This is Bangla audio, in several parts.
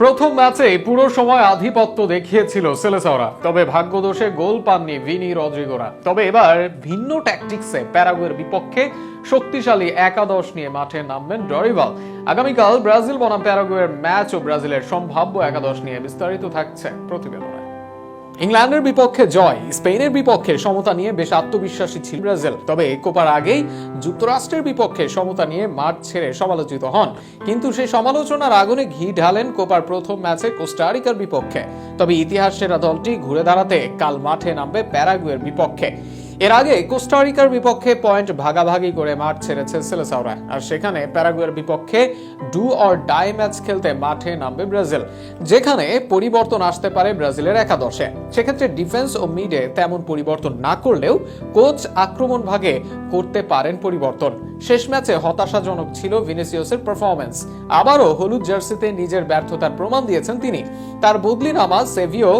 প্রথম ম্যাচে পুরো সময় আধিপত্য দেখিয়েছিল সেলেসাওরা। তবে ভাগ্যদোষে গোল পাননি ভিনি রদ্রিগোরা। তবে এবার ভিন্ন ট্যাকটিক্সে প্যারাগুয়ের বিপক্ষে শক্তিশালী একাদশ নিয়ে মাঠে নামবেন ডরিভাল। আগামীকাল ব্রাজিল বনাম প্যারাগুয়ের ম্যাচ ও ব্রাজিলের সম্ভাব্য একাদশ নিয়ে বিস্তারিত থাকছে প্রতিবেদনে। ইংল্যান্ডের বিপক্ষে জয়, স্পেনের বিপক্ষে সমতা নিয়ে বেশ আত্মবিশ্বাসী ছিল ব্রাজিল। তবে কোপার আগেই যুক্তরাষ্ট্রের বিপক্ষে সমতা নিয়ে মাঠ ছেড়ে সমালোচিত হন। কিন্তু সেই সমালোচনার আগুনে ঘি ঢালেন কোপার প্রথম ম্যাচে কোস্টারিকার বিপক্ষে। তবে ইতিহাস সেরা দলটি ঘুরে দাঁড়াতে কাল মাঠে নামবে প্যারাগুয়ের বিপক্ষে। এর আগে কোস্টারিকার বিপক্ষে পয়েন্ট ভাগাভাগি করে মাঠ ছেড়েছে সেলেসাওরা আর সেখানে প্যারাগুয়ের বিপক্ষে ডু অর ডাই ম্যাচ খেলতে মাঠে নামবে ব্রাজিল, যেখানে পরিবর্তন আসতে পারে ব্রাজিলের একাদশে। সেক্ষেত্রে ডিফেন্স ও মিডে তেমন পরিবর্তন না করলেও কোচ আক্রমণ ভাগে করতে পারেন পরিবর্তন। শেষ ম্যাচে হতাশাজনক ছিল ভিনিসিয়াসের পারফরমেন্স আবারও হলুদ জার্সিতে নিজের ব্যর্থতার প্রমাণ দিয়েছেন তিনি। তার বদলি নামা সেভিও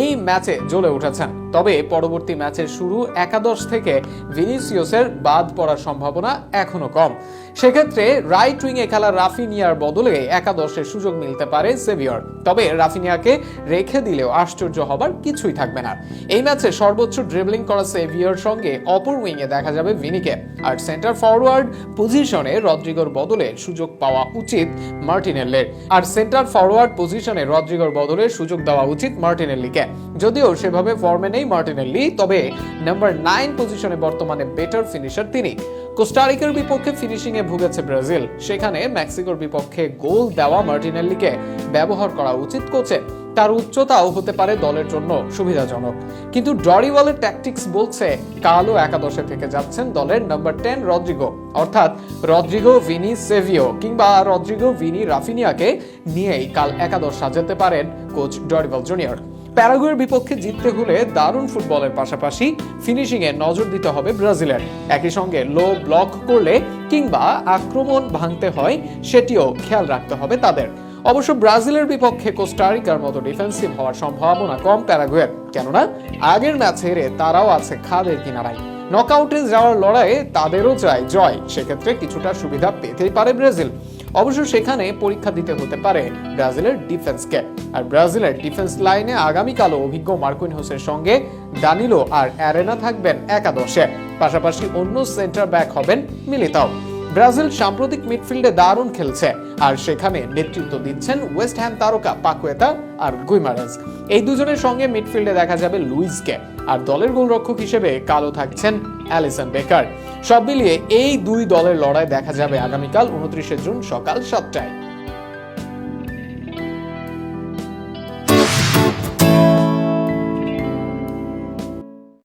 এই ম্যাচে জ্বলে উঠেছেন। তবে পরবর্তী ম্যাচের শুরু একাদশ থেকে ভিনিসিয়াসের বাদ পড়ার সম্ভাবনা এখনও কম। সেক্ষেত্রে রাইট উইংয়ে খেলা রাফিনিয়ার বদলে একাদশের সুযোগ মিলতে পারে সেভিয়র। তবে রাফিনিয়াকে রেখে দিলেও আশ্চর্য হবার কিছুই থাকবে না। এই ম্যাচে সর্বোচ্চ ড্রিবলিং করা সেভিয়র সঙ্গে অপর উইংয়ে দেখা যাবে ভিনিকে। আর সেন্টার ফরওয়ার্ড পজিশনে রদ্রিগোর বদলে সুযোগ পাওয়া উচিত মার্টিনেল্লের আর সেন্টার ফরওয়ার্ড পজিশনে রদ্রিগোর বদলে সুযোগ দেওয়া উচিত মার্টিনেল্লিকে। যদিও সেভাবে ফর্মে নেই মার্টিনেল্লি তবে নাম্বার নাইন পজিশনে বর্তমানে বেটার ফিনিশার তিনি। কোস্টারিকার বিপক্ষে ফিনিশিং এ ভুগেছে ব্রাজিল সেখানে মেক্সিকোর বিপক্ষে গোল দেওয়া মার্টিনেল্লিকে ব্যবহার করা উচিত কোচে তার উচ্চতাও হতে পারে দলের জন্য সুবিধাজনক। কিন্তু ডরিওয়ালের ট্যাকটিক্স বলছে কালো একাদশে থেকে যাচ্ছেন দলের নাম্বার টেন রদ্রিগো অর্থাৎ রদ্রিগো ভিনি সেভিও কিংবা রদ্রিগো ভিনি রাফিনিয়াকে নিয়েই কাল একাদশ সাজাতে পারেন কোচ ডরিওয়াল জুনিয়র প্যারাগুয়ের বিপক্ষে জিততে হলে দারুণ ফুটবলের পাশাপাশি ফিনিশিং এ নজর দিতে হবে ব্রাজিলের। একই সঙ্গে লো ব্লক করলে কিংবা আক্রমণ ভাঙতে হয়, সেটিও খেয়াল রাখতে হবে তাদের। অবশ্য ব্রাজিলের বিপক্ষে কোস্টারিকার মতো ডিফেন্সিভ হওয়ার সম্ভাবনা কম প্যারাগুয়ের। কেননা, আগের ম্যাচে হেরে তারাও আছে খাদের কিনারায়। নকআউটে যাওয়ার লড়াইয়ে তাদেরও চাই জয়। সেক্ষেত্রে কিছুটা সুবিধা পেতেই পারে ব্রাজিল। অবশ্য সেখানে পরীক্ষা দিতে হতে পারে ব্রাজিলের ডিফেন্সকে। আর ব্রাজিলের ডিফেন্স লাইনে আগামীকালও অভিজ্ঞ মার্কুইন হোসের সঙ্গে দানিলো আর অ্যারেনা থাকবেন একাদশে। পাশাপাশি অন্য সেন্টার ব্যাক হবেন মিলিতাও। ব্রাজিল সাম্প্রতিক মিডফিল্ডে দারুণ খেলছে, আর সেখানে নেতৃত্ব দিচ্ছেন ওয়েস্ট হ্যাম তারকা পাকুয়েতা আর গুইমারেজ। এই দুজনের সঙ্গে মিডফিল্ডে দেখা যাবে লুইসকে, আর দলের গোলরক্ষক হিসেবে কালো থাকছেন অ্যালিসন বেকার। সব মিলিয়ে এই দুই দলের লড়াই দেখা যাবে আগামীকাল উনত্রিশে জুন সকাল সাতটায়।